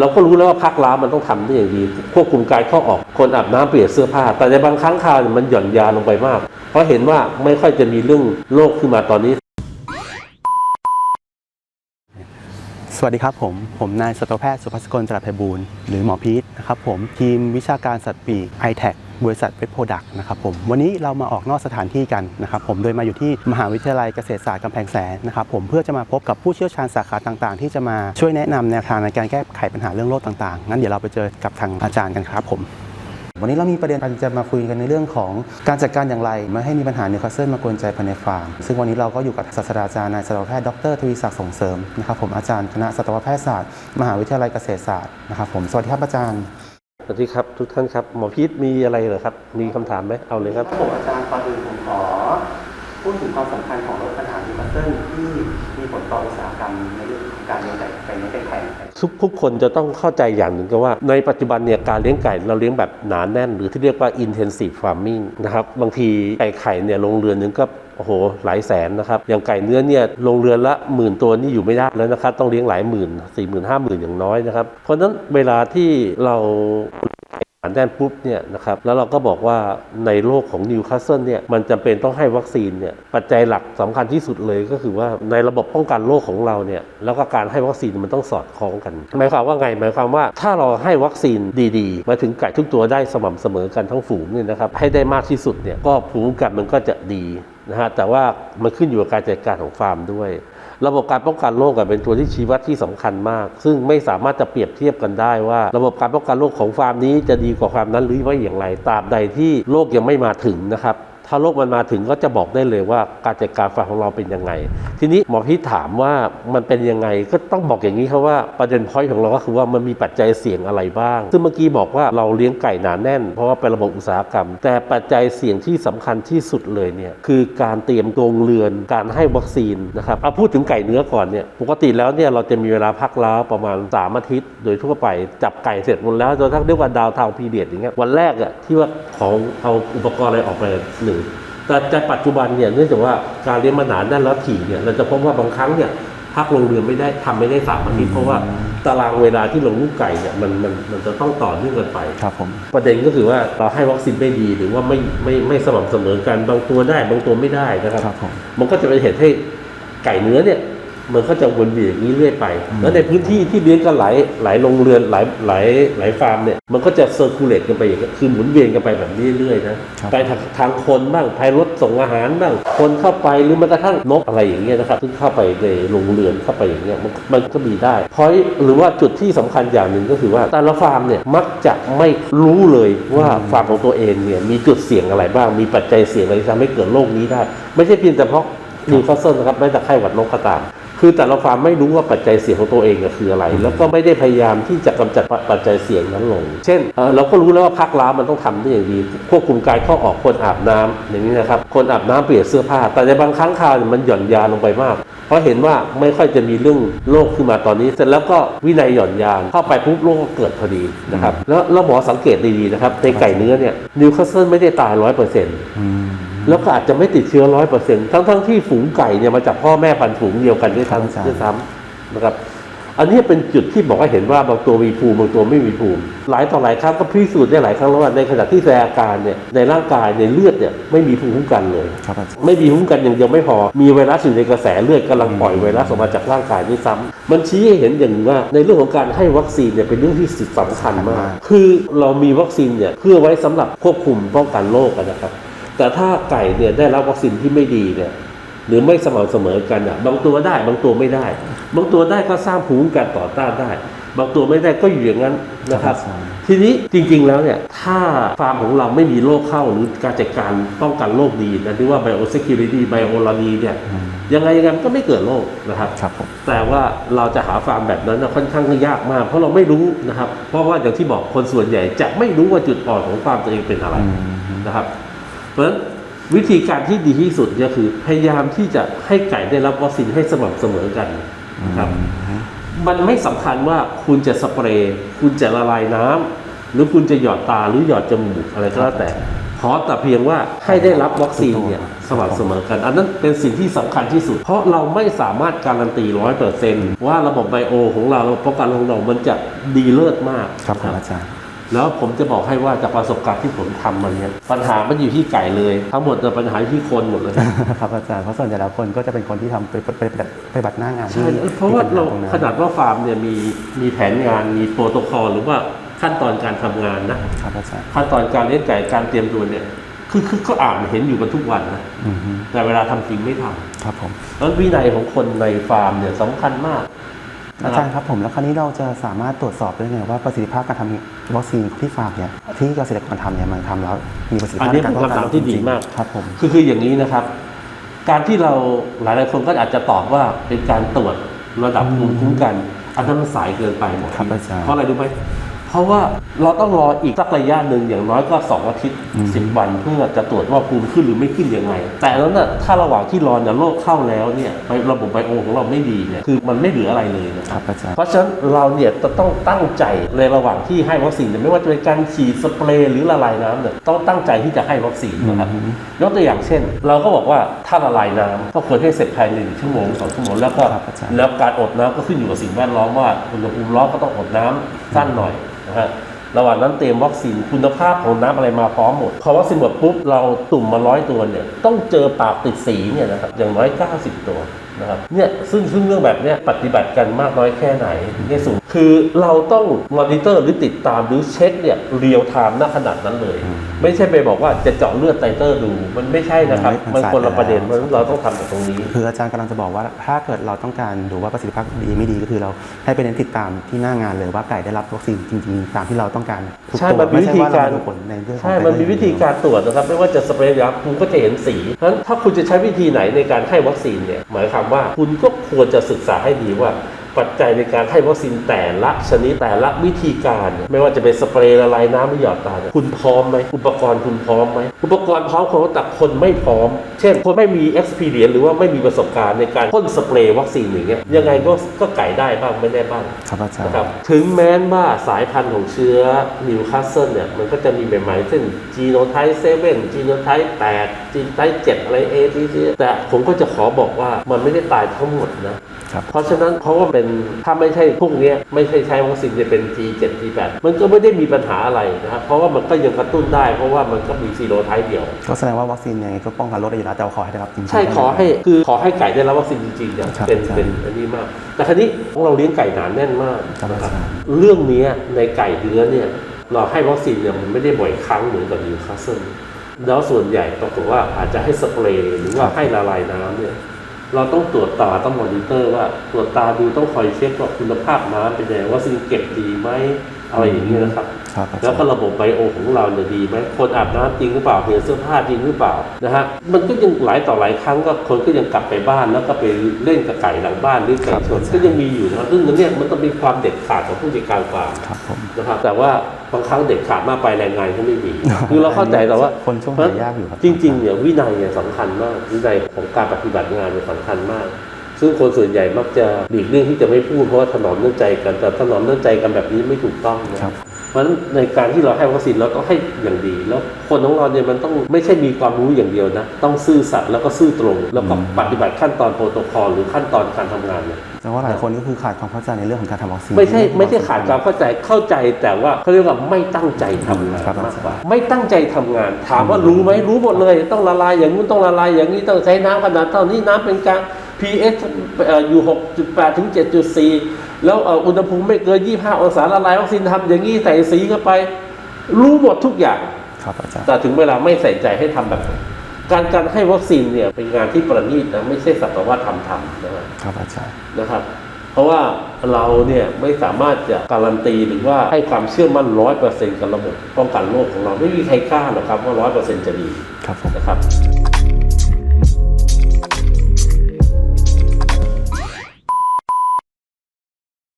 เราก็รู้แล้วว่าพักร้านมันต้องทำได้อย่างดีควบคุมการเข้าออกคนอาบน้ำเปลี่ยนเสื้อผ้า แต่ในบางครั้งคราวมันหย่อนยาลงไปมาก เพราะเห็นว่าไม่ค่อยจะมีเรื่องโรคขึ้นมาตอนนี้ สวัสดีครับผม ผมนายสัตวแพทย์สุภัสกรจรัสไพบูลหรือหมอพีทนะครับผมทีมวิชาการสัตว์ปีก i t e c บริษัทเวทโปรดักต์นะครับผมวันนี้เรามาออกนอกสถานที่กันนะครับผมโดยมาอยู่ที่มหาวิทยาลัยเกษตรศาสตร์กำแพงแสนนะครับผมเพื่อจะมาพบกับผู้เชี่ยวชาญสาขาต่างๆ ที่จะมาช่วยแนะนำแนวทางในการแก้ไขปัญหาเรื่องโรคต่างๆงั้นเดี๋ยวเราไปเจอกับทางอาจารย์กันครับผมวันนี้เรามีประเด็นจะมาคุยกันในเรื่องของการจัดการอย่างไรไม่ให้มีปัญหาเนิวคาสเซิลมากวนใจภายในฟาร์ม ซึ่งวันนี้เราก็อยู่กับศาสตราจารย์นายสัตวแพทย์ดรทวีศักดิ์ส่งเสริมนะครับผมอาจารย์คณะสัตวแพทยศาสตร์ มหาวิทยาลัยเกษตรศาสตร์นะครับผมสวัสดีครับอาจารย์ สวัสดีครับทุกท่านครับ หมอพีทมีอะไรเหรอครับ มีคำถามไหมเอาเลยครับผมอาจารย์ก่อนอื่นผมขอพูดถึงความสำคัญของลดปัญหานิวคาสเซิลที่มีผลต่ออุตสาหกรรมในเรื่องของการเลี้ยงไก่ไก่เนื้อไก่ไข่ทุกทุกคนจะต้องเข้าใจอย่างหนึ่งก็ว่าในปัจจุบันเนี่ยการเลี้ยงไก่เราเลี้ยงแบบหนาแน่น หรือที่เรียกว่า intensive farming นะครับบางทีไก่ไข่เนี่ยโรงเรือนหนึงก็ โอ้โหหลายแสนนะครับอย่างไก่เนื้อเนี่ยโรงเรือนละหมื่นตัวนี่อยู่ไม่ได้แล้วนะครับ ต้องเลี้ยงหลายหมื่นสี่หมื่นห้าหมื่นอย่างน้อยนะครับ เพราะฉะนั้นเวลาที่เราหนาแน่นปุ๊บเนี่ยนะครับแล้วเราก็บอกว่าในโลกของนิวคาสเซิลเนี่ยมันจำเป็นต้องให้วัคซีนเนี่ยปัจจัยหลักสำคัญที่สุดเลยก็คือว่าในระบบป้องกันโรคของเราเนี่ยแล้วก็การให้วัคซีนมันต้องสอดคล้องกันหมายความว่าไงหมายความว่าถ้าเราให้วัคซีนดีๆ มาถึงไก่ทุกตัวได้สม่ำเสมอกันทั้งฝูงเนี่ยนะครับให้ได้มากที่สุดเนี่ยก็ภูมิคุ้มกันมันก็จะดี นะฮะแต่ว่ามันขึ้นอยู่กับการจัดการของฟาร์มด้วย ระบบการป้องกันโรคเป็นตัวที่ชี้วัดที่สำคัญมาก ซึ่งไม่สามารถจะเปรียบเทียบกันได้ว่า ระบบการป้องกันโรคของฟาร์มนี้จะดีกว่าฟาร์มนั้นหรือไม่อย่างไรตราบใดที่โรคยังไม่มาถึงนะครับ ถ้าโรคมันมาถึงก็จะบอกได้เลยว่าการจัดการฟาร์มของเราเป็นยังไง ทีนี้หมอพี่ถามว่ามันเป็นยังไงก็ต้องบอกอย่างนี้ครับว่าประเด็นพอยต์ของเราก็คือว่ามันมีปัจจัยเสี่ยงอะไรบ้าง ซึ่งเมื่อกี้บอกว่าเราเลี้ยงไก่หนาแน่น เพราะว่าเป็นระบบอุตสาหกรรม แต่ปัจจัยเสี่ยงที่สำคัญที่สุดเลยเนี่ยคือการเตรียมโรงเรือนการให้วัคซีนนะครับเอาพูดถึงไก่เนื้อก่อนเนี่ยปกติแล้วเนี่ยเราจะมีเวลาพักล้าประมาณ3อาทิตย์ โดยทั่วไปจับไก่เสร็จหมดแล้วจนทั้งเรียกว่าดาวเทาพีเดียดอย่างเงี้ยวันแรกอะที่ว่าของเอาอุปกรณ์อะไรออกไปหนึ่งแต่ในปัจจุบันเนี่ยเนื่องจากว่าการเลี้ยงมาหนาแน่นแล้วถี่เนี่ยเราจะพบว่าบางครั้งเนี่ยพักโรงเรือนไม่ได้ทำไม่ได้สามอาทิตย์เพราะว่าตารางเวลาที่ลงลูกไก่เนี่ยมันมันมันจะต้องต่อเนื่องกันไปครับผมประเด็นก็คือว่าเราให้วัคซีนไม่ดีหรือว่าไม่ไม่ไม่สม่ำเสมอกันบางตัวได้บางตัวไม่ได้นะครับครับผมมันก็จะเป็นเหตุให้ไก่เนื้อเนี่ย มันก็จะวนเวียนอย่างนี้เรื่อยไป แล้วในพื้นที่ที่เลี้ยงกันหลายหลายโรงเรือนหลายหลายหลายฟาร์มเนี่ย มันก็จะเซอร์คูลเลตกันไปอย่างเงี้ยคือหมุนเวียนกันไปแบบนี้เรื่อยๆนะครับไปทางทางคนบ้างภายรถส่งอาหารบ้าง คนเข้าไปหรือแม้กระทั่งนกอะไรอย่างเงี้ยนะครับซึ่งเข้าไปในโรงเรือนเข้าไปอย่างเงี้ยมันมันก็มีได้พอยหรือว่าจุดที่สำคัญอย่างหนึ่งก็คือว่าแต่ละฟาร์มเนี่ยมักจะไม่รู้เลยว่าฟาร์มของตัวเองเนี่ยมีจุดเสี่ยงอะไรบ้าง มีปัจจัยเสี่ยงอะไรที่ทำให้เกิดโรคนี้ได้ ไม่ใช่เพียงแต่เพราะนิวคาสเซิลนะครับไม่แต่ไข้หวัดนกก็ตาม คือแต่ละฟาร์มไม่รู้ว่าปัจจัยเสี่ยงของตัวเองอะคืออะไร แล้วก็ไม่ได้พยายามที่จะกำจัดปัจจัยเสี่ยงนั้นลง เช่นเอ่อเราก็รู้แล้วว่าพักร้านมันต้องทำได้อย่างดีควบคุมการเข้าออกคนอาบน้ำอย่างนี้นะครับคนอาบน้ำเปลี่ยนเสื้อผ้า แต่ในบางครั้งคราวเนี่ยมันหย่อนยาลงไปมาก เพราะเห็นว่าไม่ค่อยจะมีเรื่องโรคขึ้นมาตอนนี้ เสร็จแล้วก็วินัยหย่อนยานเข้าไปปุ๊บโรคก็เกิดพอดีนะครับแล้วแล้วหมอสังเกตดีๆนะครับในไก่เนื้อเนี่ยนิวคาสเซิลไม่ได้ตายร้อยเปอร์เซ็นต์อืม แล้วก็อาจจะไม่ติดเชื้อร้อยเปอร์เซ็นต์ทั้งทั้งๆที่ฝูงไก่เนี่ยมาจากพ่อแม่พันธุ์ฝูงเดียวกันด้วยครับซ้ำด้วยซ้ำนะครับ อันนี้เป็นจุดที่บอกให้เห็นว่าบางตัวมีภูมิบางตัวไม่มีภูมิ หลายต่อหลายครั้งก็พิสูจน์ได้หลายครั้งแล้วว่าในขณะที่แสดงอาการเนี่ยในร่างกายในเลือดเนี่ยไม่มีภูมิคุ้มกันเลยครับอาจารย์ไม่มีภูมิคุ้มกันอย่างเดียวไม่พอมีไวรัสอยู่ในกระแสเลือดกำลังปล่อยไวรัสออกมาจากร่างกายด้วยซ้ำมันชี้ให้เห็นอย่างหนึ่งว่าในเรื่องของการให้วัคซีนเนี่ยเป็นเรื่องที่สำคัญมาก คือเรามีวัคซีนเนี่ยเพื่อไว้สำหรับควบคุมป้องกันโรคอะนะครับ แต่ถ้าไก่เนี่ยได้รับวัคซีนที่ไม่ดีเนี่ยหรือไม่สม่ำเสมอกันอะ บางตัวได้บางตัวไม่ได้ บางตัวได้ก็สร้างภูมิคุ้มกันต่อต้านได้ บางตัวไม่ได้ก็อยู่อย่างนั้นนะครับครับทีนี้จริงๆแล้วเนี่ย ถ้าฟาร์มของเราไม่มีโรคเข้าหรือการจัดการป้องกันโรคดีนะที่ว่า biosecurity biology เนี่ยยังไงยังไงมันก็ไม่เกิดโรคนะครับครับผมแต่ว่าเราจะหาฟาร์มแบบนั้นนะค่อนข้างยากมาก เพราะเราไม่รู้นะครับ เพราะว่าอย่างที่บอกคนส่วนใหญ่จะไม่รู้ว่าจุดอ่อนของฟาร์มตัวเองเป็นอะไรนะครับ เพราะฉะนั้นวิธีการที่ดีที่สุดก็คือพยายามที่จะให้ไก่ได้รับวัคซีนให้สม่ำเสมอกันนะครับ มันไม่สำคัญว่าคุณจะสเปรย์คุณจะละลายน้ำหรือคุณจะหยอดตาหรือหยอดจมูกอะไรก็แล้วแต่ขขอแต่เพียงว่าให้ได้รับวัคซีนเนี่ยสม่ำเสมอกัน อันนั้นเป็นสิ่งที่สำคัญที่สุด เพราะเราไม่สามารถการันตีร้อยเปอร์เซนต์ว่าระบบไบโอของเราระบบป้องกันของเรามันจะดีเลิศมากครับผมนะอาจารย์ แล้วผมจะบอกให้ว่าจากประสบการณ์ที่ผมทำมาเนี่ยปัญหามันอยู่ที่ไก่เลย ทั้งหมดแต่ยปัญหาอยู่ที่คนหมดเลย ครับอาจารย์เพราะส่วนใหญ่แล้วคนก็จะเป็นคนที่ทำไปไปไปไปบัติหน้างานที่ใช่เพราะว่าที่เราตงนั้น ขนาดว่าฟาร์มเนี่ยมีมีแผนงานมีโปรโตคอลหรือว่าขั้นตอนการทำงานนะ ครับอาจารย์ขั้นตอนการเลี้ยงไก่การเตรียมตัวเนี่ยคือคือก็อ่านเห็นอยู่กันทุกวันนะอืมฮึแต่เวลาทำจริงไม่ทำ ครับผมแล้ววินัยของคนในฟาร์มเนี่ยสำคัญมาก อาจารย์ครับผมแล้วคราวนี้เราจะสามารถตรวจสอบได้ไงว่าประสิทธิภาพการทำวัคซีนที่ฟาร์มเนี่ยที่เกษตรกรทำเนี่ยมันทำแล้วมีประสิทธิอันภาพนี้ในการเป็นป้องกันคำถามโรคที่จดีริงๆมากครับผมคือคืออย่างนี้นะครับ การที่เราหลายหลายๆคนก็อาจจะตอบว่าเป็นการตรวจระดับภูมิคุ้มกันอันนั้นมันสายเกินไปหมดครับอาจารย์เพราะอะไรรู้ไหม เพราะว่าเราต้องรออีกสักระยะหนึ่งอย่างน้อยก็สองอาทิตย์อืมสิบวันเพื่อจะตรวจว่าภูมิขึ้นหรือไม่ขึ้นยังไง แต่แล้วน่ะถ้าระหว่างที่รอเนี่ยโรคเข้าแล้วเนี่ยไประบบไบโอของเราไม่ดีเนี่ยคือมันไม่เหลืออะไรเลยนะคครับรับอาจารย์เพราะฉะนั้นเราเนี่ยจะต้องตั้งใจในระหว่างที่ให้วัคซีนเนี่ยไม่ว่าจะเป็นการฉีดสเปรย์หรือละลายน้ำเนี่ยต้องตั้งใจที่จะให้วัคซีนนะครับอืมยกตัวอย่างเช่น เราก็บอกว่าถ้าละลายน้ำก็ควรให้เสร็จภายในหนึ่งชั่วโมงสองชั่วโมงแล้วก็ครับอาจารย์แล้วการอดน้ำก็ขึ้นอยู่กับสิ่งแวดล้อมว่าอุณหภูมิร้อนก็ต้องอดน้ำสั้นหน่อยนะฮะระหว่างนั้นเตรียมวัคซีนคุณภาพของน้ำอะไรมาพร้อมหมด พอวัคซีนหมดปุ๊บเราตุ่มมาร้อยตัวเนี่ย ต้องเจอปากติดสีเนี่ยนะครับอย่างน้อย 90 ตัว นะครับเนี่ยซึ่งซึ่งเรื่องแบบเนี้ยปฏิบัติกันมากน้อยแค่ไหนเนี่ยสูงคือเราต้องมอนิเตอร์หรือติดตามหรือเช็คเนี่ยเรียลไทม์ณขนาดนั้นเลย ไม่ใช่ไปบอกว่าจะเจาะเลือดไตเตอร์ดู มันไม่ใช่นะครับ มันมันสายคนละไปแล้วประเด็นเพราะฉะนั้นเราต้องทำจากตรงนี้ คืออาจารย์กำลังจะบอกว่าถ้าเกิดเราต้องการดูว่าประสิทธิภาพดีไม่ดีก็คือเราให้ไปเน้นติดตามที่หน้างานเลยว่าไก่ได้รับวัคซีนจริงๆตามที่เราต้องการทุกใช่ตัวมันมีไม่วิใช่ธีว่าเราการดูผลในเรื่องของใช่มันมีวิธีการตรวจนะครับไม่ว่าจะสเปรย์ยาคุณก็จะเห็นสีเพราะฉะนั้นถ้าคุณจะใช้วิธีไหนในการให้วัคซีนเนี่ยหมายความว่าคุณก็ควรจะศึกษาให้ดีว่า ปัจจัยในการให้วัคซีนแต่ละชนิดแต่ละวิธีการเนี่ยไม่ว่าจะเป็นสเปรย์ละลายน้ำหรือหยอดตาเนี่ยคุณพร้อมไหมอุปกรณ์คุณพร้อมไหมอุปกรณ์พร้อมคนแต่คนไม่พร้อม เช่น คนไม่มี experience หรือว่าไม่มีประสบการณ์ในการพ่นสเปรย์วัคซีนอย่างเงี้ยยังไงก็ก็ไก่ได้บ้างไม่ได้บ้างครับอาจารย์นะครับถึงแม้ว่าสายพันธุ์ของเชื้อนิวคาสเซิลเนี่ยมันก็จะมีใหม่ๆเช่นจีโนไทป์เซเว่นจีโนไทป์แปดจีโนไทป์เจ็ดอะไรเอทีแต่ผมก็จะขอบอกว่ามันไม่ได้ตายทั้งหมดนะครับเพราะฉะนั้นเพราะว่าเป็นถ้าไม่ใช่พวกเนี้ยไม่ใช่ใช้วัคซีนจะเป็น G7 G8 มันก็ไม่ได้มีปัญหาอะไรนะครับเพราะว่ามันก็ยังกระตุ้นได้เพราะว่ามันก็มีซีโรไทป์เดียว ก็แสดงว่าวัคซีนยังไงก็ป้องกันโรคได้อยู่แล้วแต่ว่าขอให้ได้รับจริงๆใช่ขอให้คือขอให้ไก่ได้รับวัคซีนจริงๆเนี่ยครับเป็นใช่เป็นอันนี้มาก แต่ครั้นี้เราเลี้ยงไก่หนานแน่นมากครับนะครับอาจารย์เรื่องเนี้ยในไก่เนื้อเนี่ยเราให้วัคซีนเนี่ยมันไม่ได้บ่อยครั้งเหมือนกับนิวคาสเซิลแล้วส่วนใหญ่ปรากฏว่าอาจจะให้สเปรย์หรือว่าให้ละลายน้ำเนี่ย เราต้องตรวจตาต้องมอนิเตอร์ว่าตรวจตาดูต้องคอยเช็คว่าคุณภาพน้ำเป็นยังไงว่าสิ่งเก็บดีไหมอะไรอย่างเงี้ยนะครับครับอาจารย์แล้วก็ระบบไบโอของเราเนี่ยดีไหมคนอาบน้ำจริงหรือเปล่าเปลี่ยนเสื้อผ้าจริงหรือเปล่านะฮะมันก็ยังหลายต่อหลายครั้งก็คนก็ยังกลับไปบ้านแล้วก็ไปเล่นกับไก่หลังบ้านหรือไก่ชนก็ยังมีอยู่นะครับซึ่งอันเนี้ยมันต้องมีความเด็ดขาดของผู้จัดการฟาร์มครับผมนะครับแต่ว่าบางครั้งเด็ดขาดมากไปแรงงานก็ไม่มีคือเราเข้าใจแต่ว่าคนช่วงหายากอยู่ครับจริงๆเนี่ยวินัยเนี่ยสำคัญมากวินัยของการปฏิบัติงานเนี่ยสำคัญมาก ซึ่งคนส่วนใหญ่มักจะหลีกเลี่ยงที่จะไม่พูดเพราะว่าถนอมน้ำใจกัน แต่ถนอมน้ำใจกันแบบนี้ไม่ถูกต้องนะครับเพราะฉะนั้นในการที่เราให้วัคซีนเราต้องให้อย่างดี แล้วคนของเราเนี่ยมันต้องไม่ใช่มีความรู้อย่างเดียวนะ ต้องซื่อสัตย์แล้วก็ซื่อตรง แล้วก็ปฏิบัติขั้นตอนโปรโตคอลหรือขั้นตอนการทำงานเนี่ยแต่ว่าหลายคนก็คือขาดความเข้าใจในเรื่องของการทำวัคซีนไม่ใช่ไม่ใช่ขาดความเข้าใจเข้าใจแต่ว่าเขาเรียกว่าไม่ตั้งใจทำงานครับมากกว่า ไม่ตั้งใจทำงาน ถามว่ารู้ไหมรู้หมดเลย ต้องละลายอย่างนู้นต้องละลายอย่างนี้ต้องใช้น้ำขนาดเท่านี้น้ำเป็นกลาง pH เอ่ออยู่ 6.8 ถึง 7.4 แล้วเอ่ออุณหภูมิไม่เกิน 25 องศาละลายวัคซีนทำอย่างนี้ใส่สีเข้าไป รู้หมดทุกอย่างครับอาจารย์แต่ถึงเวลาไม่ใส่ใจให้ทำแบบนั้นการการให้วัคซีนเนี่ยเป็นงานที่ประณีตนะไม่ใช่สักแต่ว่าทำทำนะครับครับอาจารย์นะครับ เพราะว่าเราเนี่ยไม่สามารถจะการันตีหรือว่าให้ความเชื่อมั่นร้อยเปอร์เซ็นต์กับระบบป้องกันโรคของเราไม่มีใครกล้าหรอกครับว่าร้อยเปอร์เซ็นต์จะดีครับผมนะครับ